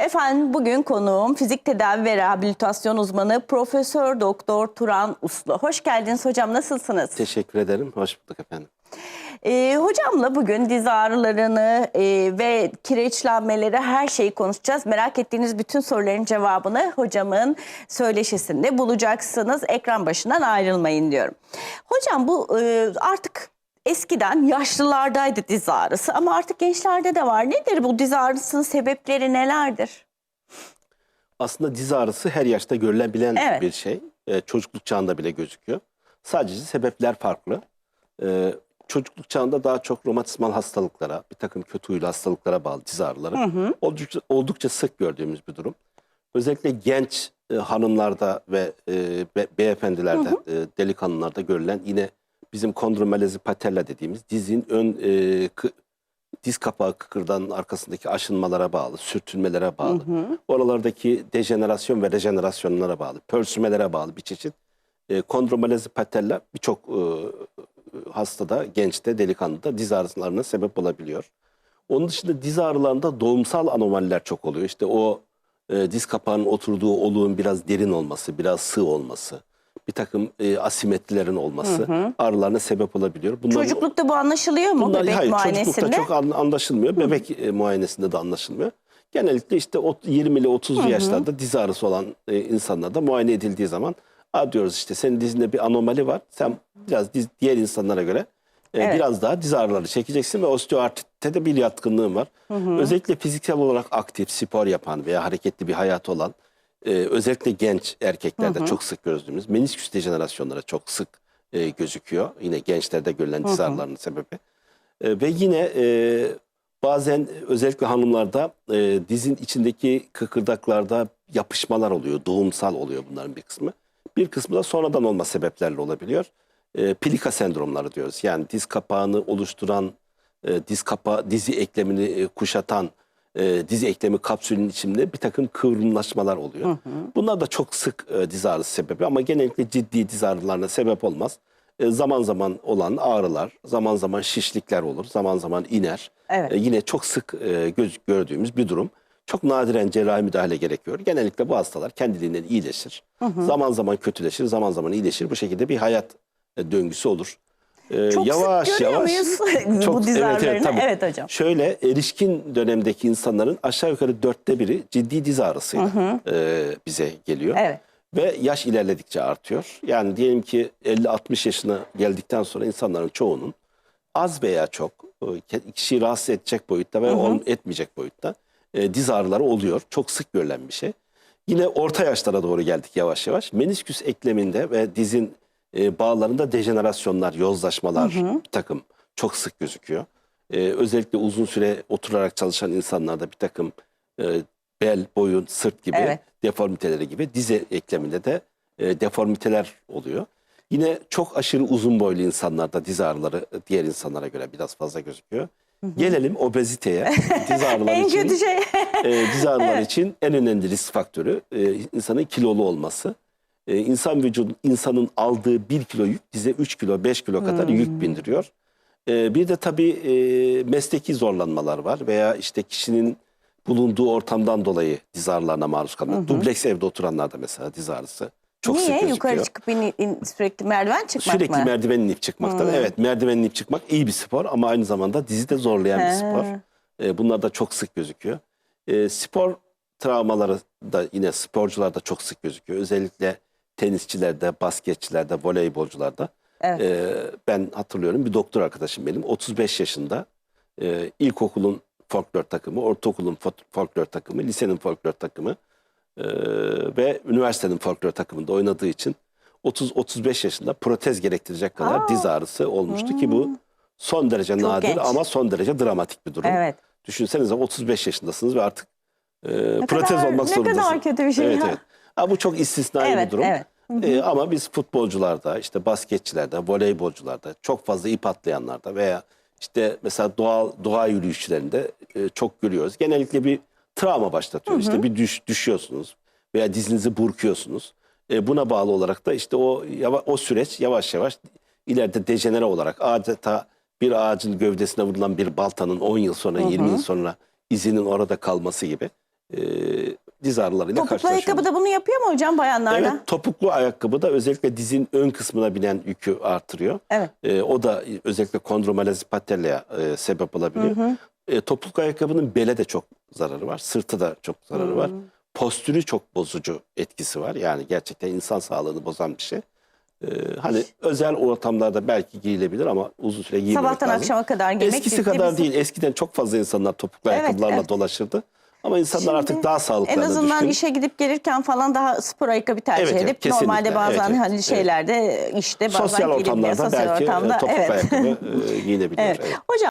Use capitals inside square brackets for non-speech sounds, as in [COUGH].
Efendim bugün konuğum fizik tedavi ve rehabilitasyon uzmanı Profesör Doktor Turan Uslu. Hoş geldiniz hocam nasılsınız? Teşekkür ederim. Hoş bulduk efendim. Ee, hocamla bugün diz ağrılarını e, ve kireçlenmeleri her şeyi konuşacağız. Merak ettiğiniz bütün soruların cevabını hocamın söyleşisinde bulacaksınız. Ekran başından ayrılmayın diyorum. Hocam bu e, artık eskiden yaşlılardaydı diz ağrısı ama artık gençlerde de var. Nedir bu diz ağrısının sebepleri nelerdir? Aslında diz ağrısı her yaşta görülebilen Evet. bir şey. Ee, çocukluk çağında bile gözüküyor. Sadece sebepler farklı. Ee, çocukluk çağında daha çok romatizmal hastalıklara, bir takım kötü huylu hastalıklara bağlı diz ağrıları. Oldukça, oldukça sık gördüğümüz bir durum. Özellikle genç e, hanımlarda ve e, be- beyefendilerde, e, delikanlılarda görülen yine bizim kondromelezi patella dediğimiz dizin ön e, kı- diz kapağı kıkırdağının arkasındaki aşınmalara bağlı, sürtünmelere bağlı, oralardaki dejenerasyon ve rejenerasyonlara bağlı, pörsümelere bağlı bir çeşit e, kondromelezi patella birçok e, hastada, gençte, delikanlıda diz ağrılarına sebep olabiliyor. Onun dışında diz ağrılarında doğumsal anomaliler çok oluyor. İşte o e, diz kapağının oturduğu oluğun biraz derin olması, biraz sığ olması, bir takım e, asimetrilerin olması ağrılarına sebep olabiliyor. Bunların- Çocuklukta bu anlaşılıyor mu Bunlar, bebek hayır, muayenesinde? çocuklukta çok an- anlaşılmıyor. Bebek e, muayenesinde de anlaşılmıyor. Genellikle işte o 20 ile 30 yaşlarda diz ağrısı olan e, insanlarda muayene edildiği zaman Aa diyoruz işte senin dizinde bir anomali var. Sen biraz diz, diğer insanlara göre e, Evet. biraz daha diz ağrıları çekeceksin ve osteoartritte de bir yatkınlığın var. Özellikle fiziksel olarak aktif, spor yapan veya hareketli bir hayat olan e, özellikle genç erkeklerde çok sık gördüğümüz menisküs dejenerasyonları çok sık e, gözüküyor. Yine gençlerde görülen diz ağrılarının sebebi. E, ve yine e, bazen özellikle hanımlarda e, dizin içindeki kıkırdaklarda yapışmalar oluyor. Doğumsal oluyor bunların bir kısmı. Bir kısmı da sonradan olma sebeplerle olabiliyor. E, plika sendromları diyoruz. Yani diz kapağını oluşturan, e, diz kapağı, dizi eklemini e, kuşatan e, dizi eklemi kapsülünün içinde bir takım kıvrımlaşmalar oluyor. Bunlar da çok sık e, diz ağrısı sebebi ama genellikle ciddi diz ağrılarına sebep olmaz. E, zaman zaman olan ağrılar, zaman zaman şişlikler olur, zaman zaman iner. Evet. E, yine çok sık e, göz, gördüğümüz bir durum. Çok nadiren cerrahi müdahale gerekiyor. Genellikle bu hastalar kendiliğinden iyileşir. Zaman zaman kötüleşir, zaman zaman iyileşir. Bu şekilde bir hayat e, döngüsü olur. E, Çok sık görüyor muyuz [LAUGHS] bu diz ağrılarını? tabii. Evet hocam. Şöyle erişkin dönemdeki insanların aşağı yukarı dörtte biri ciddi diz ağrısıyla e, bize geliyor. Evet. Ve yaş ilerledikçe artıyor. Yani diyelim ki 50-60 yaşına geldikten sonra insanların çoğunun az veya çok e, kişiyi rahatsız edecek boyutta ve ol- etmeyecek boyutta e, diz ağrıları oluyor. Çok sık görülen bir şey. Yine orta yaşlara doğru geldik yavaş yavaş. Menisküs ekleminde ve dizin e, bağlarında dejenerasyonlar, yozlaşmalar bir takım çok sık gözüküyor. E, özellikle uzun süre oturarak çalışan insanlarda bir takım e, bel, boyun, sırt gibi Evet. deformiteleri gibi diz ekleminde de e, deformiteler oluyor. Yine çok aşırı uzun boylu insanlarda diz ağrıları e, diğer insanlara göre biraz fazla gözüküyor. Gelelim obeziteye. Diz ağrıları [LAUGHS] En için kötü şey. e, diz ağrıları için en önemli risk faktörü e, insanın kilolu olması. E, insan vücudu insanın aldığı 1 kilo yük dize 3 kilo 5 kilo kadar Hmm. yük bindiriyor. E, bir de tabii e, mesleki zorlanmalar var veya işte kişinin bulunduğu ortamdan dolayı diz ağrılarına maruz kalmak. Dubleks evde oturanlarda mesela diz ağrısı çok sık Niye? gözüküyor. Yukarı çıkıp in, in- sürekli merdiven çıkmak Sürekli mı? merdiven inip çıkmaktan. Evet merdiven inip çıkmak iyi bir spor ama aynı zamanda dizi de zorlayan bir spor. E, bunlar da çok sık gözüküyor. E, spor travmaları da yine sporcularda çok sık gözüküyor. Özellikle tenisçilerde, basketçilerde, voleybolcularda. Evet. E, ben hatırlıyorum bir doktor arkadaşım benim 35 yaşında e, ilkokulun folklor takımı, ortaokulun fo- folklor takımı, lisenin folklor takımı e, ve üniversitenin folklor takımında oynadığı için 30-35 yaşında protez gerektirecek kadar Aa. diz ağrısı olmuştu ki bu son derece Çok nadir genç. ama son derece dramatik bir durum. Evet. Düşünsenize 35 yaşındasınız ve artık e, Ne protez kadar- olmak ne zorundasınız. kadar kötü bir şey Evet ya. evet. Ha, bu çok istisnai Evet, bir durum. evet. E, ama biz futbolcularda, işte basketçilerde, voleybolcularda, çok fazla ip atlayanlarda veya işte mesela doğal doğa yürüyüşlerinde e, çok görüyoruz. Genellikle bir travma başlatıyor. İşte bir düş, düşüyorsunuz veya dizinizi burkuyorsunuz. E, buna bağlı olarak da işte o yava- o süreç yavaş yavaş ileride dejenere olarak adeta bir ağacın gövdesine vurulan bir baltanın 10 yıl sonra 20 yıl sonra izinin orada kalması gibi e, diz ağrılarıyla Topuklu ayakkabı da bunu yapıyor mu hocam bayanlarda? Evet, topuklu ayakkabı da özellikle dizin ön kısmına binen yükü artırıyor. Evet. Ee, o da özellikle kondromalezi patella'ya e, sebep olabiliyor. E, topuklu ayakkabının bele de çok zararı var. Sırtı da çok zararı var. Postürü çok bozucu etkisi var. Yani gerçekten insan sağlığını bozan bir şey. Ee, hani özel ortamlarda belki giyilebilir ama uzun süre giymemek Sabahtan lazım. akşama kadar giymek Eskisi kadar değil. Eskiden çok fazla insanlar topuklu Evet, ayakkabılarla evet. dolaşırdı. Ama insanlar Şimdi artık daha En sağlıklarına azından düşkün. işe gidip gelirken falan daha spor ayakkabı tercih Evet, evet, edip kesinlikle. normalde bazen Evet, evet, hani evet. şeylerde işte bazen Sosyal ortamlarda sosyal belki e, ortamda topuklu evet. ayakkabı e, giyinebilir. [LAUGHS] evet. evet. Hocam